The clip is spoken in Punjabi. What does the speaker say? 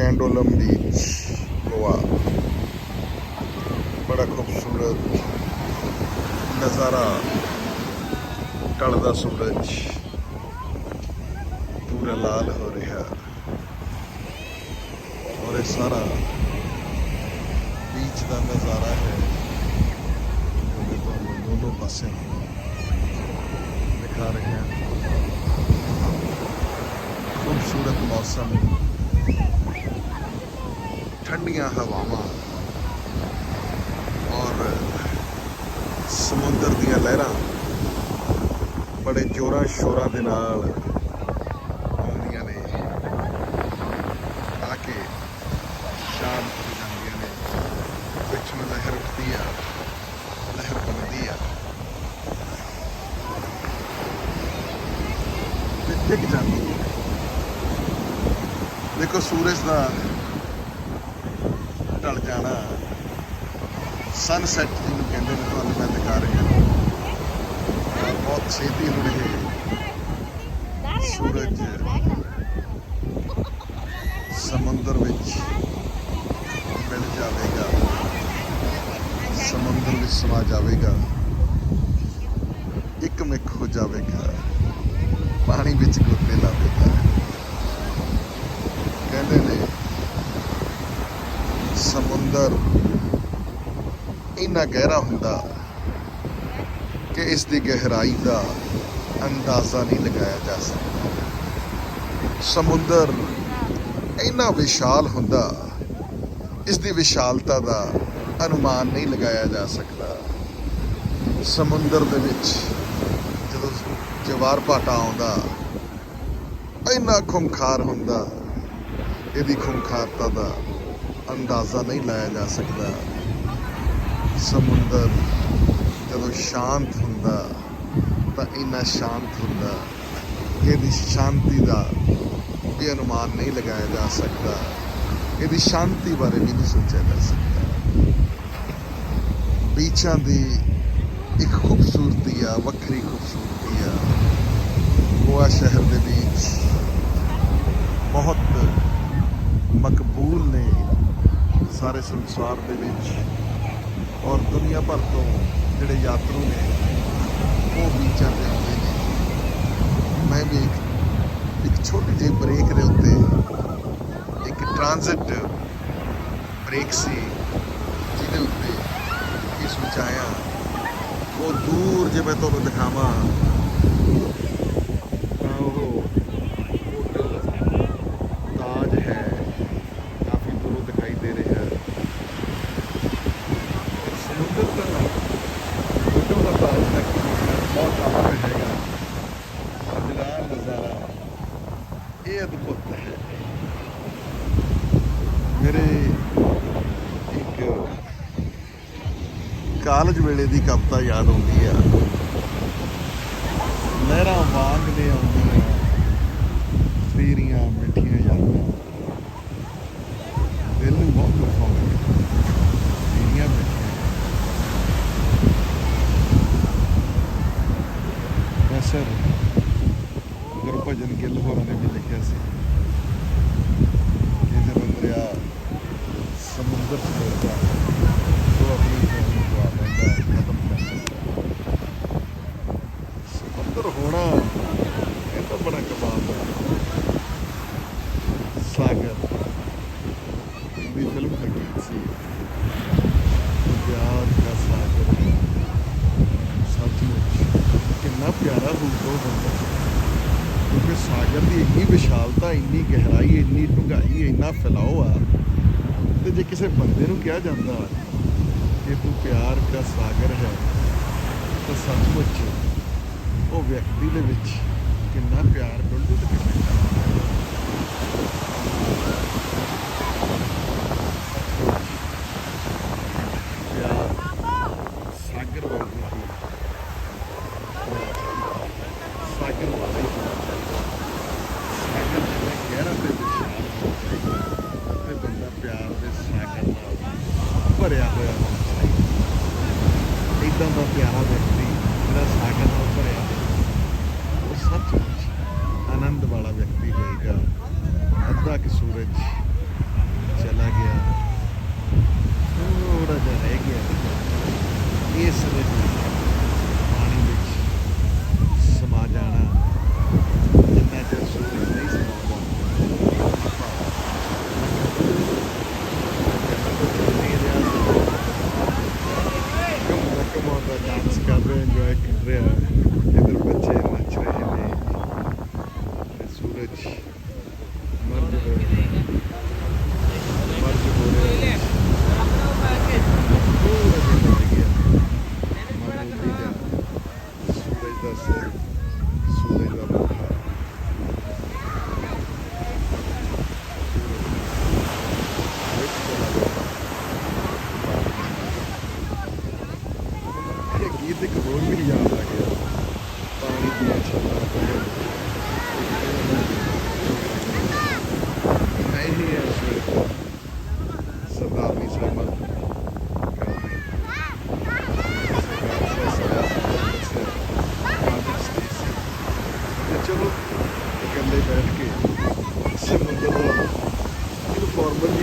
कैंडोलम बीच गोवा बड़ा खूबसूरत नज़ारा ढलता सूरज पूरा लाल हो रहा और ये सारा बीच का नज़ारा है दोनों पास दिखा रहे हैं खूबसूरत मौसम ਠੰਡੀਆਂ ਹਵਾਵਾਂ ਔਰ ਸਮੁੰਦਰ ਦੀਆਂ ਲਹਿਰਾਂ ਬੜੇ ਜ਼ੋਰਾਂ ਸ਼ੋਰਾਂ ਦੇ ਨਾਲ ਆਉਂਦੀਆਂ ਨੇ। ਆ ਕੇ ਸ਼ਾਂਤ ਹੋ ਜਾਂਦੀਆਂ ਨੇ। ਪਿੱਛੋਂ ਲਹਿਰ ਉੱਠਦੀ ਆ, ਲਹਿਰ ਬਣਦੀ ਆ। ਤੇ ਡਿੱਗ ਜਾਂਦੀ ਹੈ ਦੇਖੋ ਸੂਰਜ ਦਾ ਢਲ ਜਾਣਾ। ਸਨਸੈਟ ਜਿਹਨੂੰ ਕਹਿੰਦੇ ਨੇ, ਤੁਹਾਨੂੰ ਮੈਂ ਦਿਖਾ ਰਿਹਾ। ਬਹੁਤ ਛੇਤੀ ਹੁਣ ਇਹ ਸੂਰਜ ਸਮੁੰਦਰ ਵਿੱਚ ਮਿਲ ਜਾਵੇਗਾ। ਸਮੁੰਦਰ ਵਿੱਚ ਸਮਾ ਜਾਵੇਗਾ। ਇੱਕ ਮਿਕ ਹੋ ਜਾਵੇਗਾ। ਪਾਣੀ ਵਿੱਚ ਗੋਤੇ ਲਾਵੇਗਾ ਕਹਿੰਦੇ ਨੇ ਸਮੁੰਦਰ ਇੰਨਾ ਗਹਿਰਾ ਹੁੰਦਾ ਕਿ ਇਸ ਦੀ ਗਹਿਰਾਈ ਦਾ ਅੰਦਾਜ਼ਾ ਨਹੀਂ ਲਗਾਇਆ ਜਾ ਸਕਦਾ। ਸਮੁੰਦਰ ਇੰਨਾ ਵਿਸ਼ਾਲ ਹੁੰਦਾ, ਇਸ ਦੀ ਵਿਸ਼ਾਲਤਾ ਦਾ ਅਨੁਮਾਨ ਨਹੀਂ ਲਗਾਇਆ ਜਾ ਸਕਦਾ। ਸਮੁੰਦਰ ਦੇ ਵਿੱਚ ਜਦੋਂ ਜਵਾਰ ਭਾਟਾ ਆਉਂਦਾ, ਇੰਨਾ ਖੁੰਖਾਰ ਹੁੰਦਾ, ਇਹਦੀ ਖੁੰਖਾਰਤਾ ਦਾ ਅੰਦਾਜ਼ਾ ਨਹੀਂ ਲਾਇਆ ਜਾ ਸਕਦਾ। ਸਮੁੰਦਰ ਜਦੋਂ ਸ਼ਾਂਤ ਹੁੰਦਾ, ਤਾਂ ਇੰਨਾ ਸ਼ਾਂਤ ਹੁੰਦਾ ਕਿ ਇਹਦੀ ਸ਼ਾਂਤੀ ਦਾ ਵੀ ਅਨੁਮਾਨ ਨਹੀਂ ਲਗਾਇਆ ਜਾ ਸਕਦਾ। ਇਹਦੀ ਸ਼ਾਂਤੀ ਬਾਰੇ ਵੀ ਨਹੀਂ ਸੋਚਿਆ ਜਾ ਸਕਦਾ। ਬੀਚਾਂ ਦੀ ਇੱਕ ਖੂਬਸੂਰਤੀ ਆ, ਵੱਖਰੀ ਖੂਬਸੂਰਤੀ ਆ। ਗੋਆ ਸ਼ਹਿਰ ਦੇ ਵਿੱਚ ਬਹੁਤ ਮਕਬੂਲ ਨੇ। ਸਾਰੇ ਸੰਸਾਰ ਦੇ ਵਿੱਚ ਔਰ ਦੁਨੀਆ ਭਰ ਤੋਂ ਜਿਹੜੇ ਯਾਤਰੂ ਨੇ, ਉਹ ਵੀ ਚੱਲਦੇ ਹੁੰਦੇ ਨੇ। ਮੈਂ ਵੀ ਇੱਕ ਛੋਟੀ ਜਿਹੀ ਬ੍ਰੇਕ ਦੇ ਉੱਤੇ ਇੱਕ ਟ੍ਰਾਂਜ਼ਿਟ ਬ੍ਰੇਕ ਸੀ, ਜਿਹਦੇ ਉੱਤੇ ਇਸ ਵਿੱਚ ਆਇਆ। ਉਹ ਦੂਰ ਜੇ ਮੈਂ ਤੁਹਾਨੂੰ ਦਿਖਾਵਾਂ, ਤਾਂ ਉਹ ਹੋਟਲ ਤਾਜ ਹੈ ਕਾਫੀ ਦੂਰੋਂ ਦਿਖਾਈ ਦੇ ਰਿਹਾ ਹੈ ਸਮੁੰਦਰ ਦਾ ਹੋਟਲ ਦਾ ਤਾਜ ਤੱਕ ਬਹੁਤ ਆਪ ਹੈਗਾ। ਅਜਲਾ ਨਜ਼ਾਰਾ। ਇਹ ਅਦਭੁਤ ਹੈ। ਮੇਰੇ ਇੱਕ ਕਾਲਜ ਵੇਲੇ ਦੀ ਕਵਿਤਾ ਯਾਦ ਆਉਂਦੀ ਆ। ਲਹਿਰਾਂ ਵਾਂਗ ਨੇ ਆਉਂਦੀਆਂ ਉਹ ਆਪਣੀ ਜਾਨ ਗਵਾ ਲੈਂਦਾ ਖਤਮ ਕਰ ਦਿੰਦਾ ਸਮੁੰਦਰ ਹੋਣਾ ਇਹ ਤਾਂ ਬੜਾ ਕਮਾਲ ਦਾ ਸਾਗਰ ਦੀ ਫਿਲਮ ਲੱਗੀ ਸੀ ਪਿਆਰ ਦਾ ਸਾਗਰ ਸੱਚਮੁੱਚ ਕਿੰਨਾ ਪਿਆਰਾ ਰੂਪ ਉਹ ਹੁੰਦਾ ਕਿਉਂਕਿ ਸਾਗਰ ਦੀ ਇੰਨੀ ਵਿਸ਼ਾਲਤਾ ਇੰਨੀ ਗਹਿਰਾਈ ਇੰਨੀ ਡੂੰਘਾਈ ਇੰਨਾ ਫੈਲਾਓ ਆ ਤੇ ਜੇ ਕਿਸੇ ਬੰਦੇ ਨੂੰ ਕਿਹਾ ਜਾਂਦਾ ਕਿ ਤੂੰ ਪਿਆਰ ਦਾ ਸਾਗਰ ਹੈ, ਤਾਂ ਸੱਚਮੁੱਚ ਉਹ ਵਿਅਕਤੀ ਦੇ ਵਿੱਚ ਕਿੰਨਾ ਪਿਆਰ ਡੁੱਲੂ ਤੇ ਕਿੰਨਾ ਚਾਅ। ਪਿਆਰ ਸਾਗਰ ਵਰਗਾ ਹੀ ਸਾਗਰ ਵਾਲਾ ਹੀ ਹੁੰਦਾ ਸਾਗਰ ਜਿਹੜਾ ਗਹਿਰਾ ਤੇ ਵਿਸ਼ਾਲ ਹੁੰਦਾ ਹੈ ਤੇ ਬੰਦਾ ਪਿਆਰ ਦੇ ਸਾਗਰ ਨਾਲ ਭਰਿਆ ਹੋਇਆ ਹੁੰਦਾ ਹੈ ਇਦਾਂ ਦਾ ਪਿਆਰਾ ਵਿਅਕਤੀ ਜਿਹੜਾ ਸਾਗਰ ਨਾਲ ਭਰਿਆ ਹੋਇਆ ਉਹ ਸੱਚਮੁੱਚ ਆਨੰਦ ਵਾਲਾ ਵਿਅਕਤੀ ਹੋਏਗਾ ਅੱਧਾ ਕਿ ਸੂਰਜ ਵਿੱਚ ਮਰਜ ਹੋ ਮਰਜ ਹੋ ਰਿਹਾ ਪੂਰਾ ਦਿਨ ਲੱਗ ਗਿਆ ਮਾਮੂਲੀ ਜਿਹਾ ਸੂਰਜ ਦਾ ਸਿਰ ਸੂਰਜ ਦਾ ਮੱਥਾ ਵਿੱਚ ਚਲਾ ਗਿਆ ਇਹ ਗੀਤ ਇੱਕ ਹੋਰ ਵੀ ਯਾਦ ਆ ਗਿਆ ਪਾਣੀ ਦੀਆਂ ਛੱਤਾਂ ਤੇ ਮੈਂ ਹੀ ਇਸ ਸਰਦਾਰ ਨਹੀਂ ਸਹਿਮਤ ਕਰਾਂਗੇ ਸਰਕਾਰ ਦਾ ਸਾਇਆ ਸੀ ਆਦਰਸ਼ ਦੀ ਸੀ ਤੇ ਚਲੋ ਇਕੱਲੇ ਬੈਠ ਕੇ ਸਮੁੰਦਰ ਦਾ ਇਹਨੂੰ ਫਾਰਮਲ